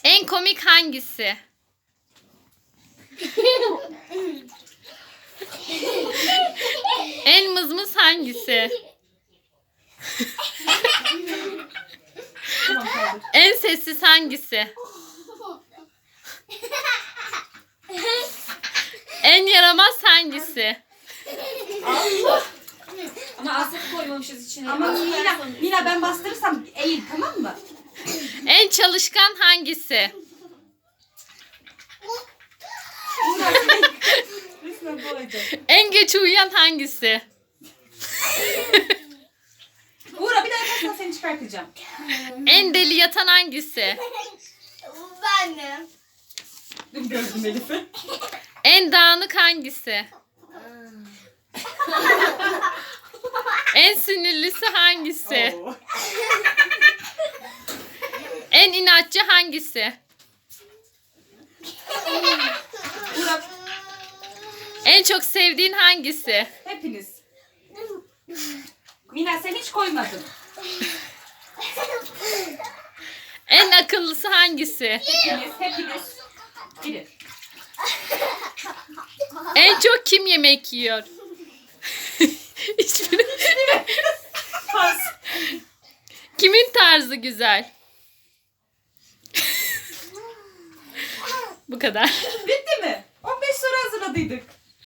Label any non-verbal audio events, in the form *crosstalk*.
En komik hangisi? en mızmız hangisi? En sessiz hangisi? En yaramaz hangisi? Ama asıp koymamışız içine. Ama koyarsan- Mina ben bastırırsam eğil tamam çalışkan hangisi? En geç uyuyan hangisi? Uğra bir daha yaparsan seni çıkartacağım. En deli yatan hangisi? Benim. Dün gördüm Elif'i. En dağınık hangisi? *laughs* En sinirlisi hangisi? En inatçı hangisi? En çok sevdiğin hangisi? hepiniz. Mina sen hiç koymadın. En akıllısı hangisi? Hepiniz, hepiniz. Biri. En çok kim yemek yiyor? Hiçbiri. Pas. *laughs* Kimin tarzı güzel? Bu kadar. Bitti mi? 15 soru hazırladıydık.